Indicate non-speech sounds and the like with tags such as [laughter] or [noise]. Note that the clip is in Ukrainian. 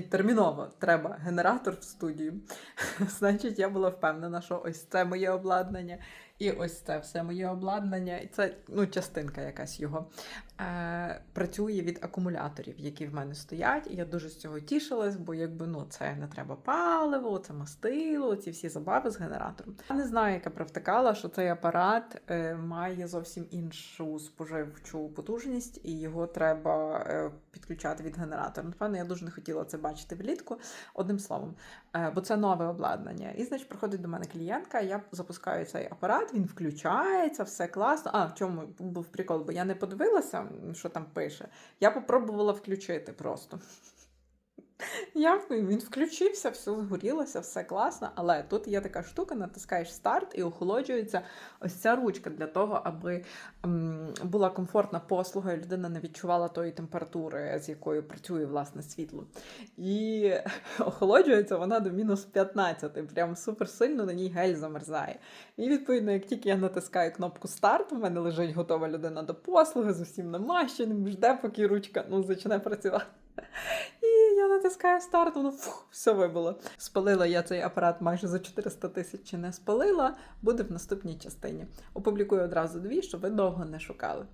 Терміново треба генератор в студію. [laughs] Значить, я була впевнена, що ось це моє обладнання, і ось це все моє обладнання. Це ну, частинка якась його. Е, працює від акумуляторів, які в мене стоять. І я дуже з цього тішилась, бо якби ну це не треба паливо, це мастило, ці всі забави з генератором. Я не знаю, яка провтикала, що цей апарат е, має зовсім іншу споживчу потужність, і його треба е, підключати від генератора. Напевно, я дуже не хотіла це бачити влітку. Одним словом, Е, бо це нове обладнання. І, значить, приходить до мене клієнтка, я запускаю цей апарат, він включається, все класно. А в чому був прикол? Бо я не подивилася, що там пише. Я попробувала включити просто. Я, він включився, все згорілося, все класно, але тут є така штука, натискаєш старт і охолоджується ось ця ручка для того, аби м, була комфортна послуга, і людина не відчувала тої температури, з якою працює власне світло. І [laughs] охолоджується вона до мінус 15, прям супер сильно на ній гель замерзає. І відповідно, як тільки я натискаю кнопку старт, у мене лежить готова людина до послуги з усім намащеним, жде, поки ручка ну, почне працювати. Натискаю старт, воно фух, все вибило. Спалила я цей апарат майже за 400 тисяч чи не спалила, буде в наступній частині. Опублікую одразу дві, щоб ви довго не шукали.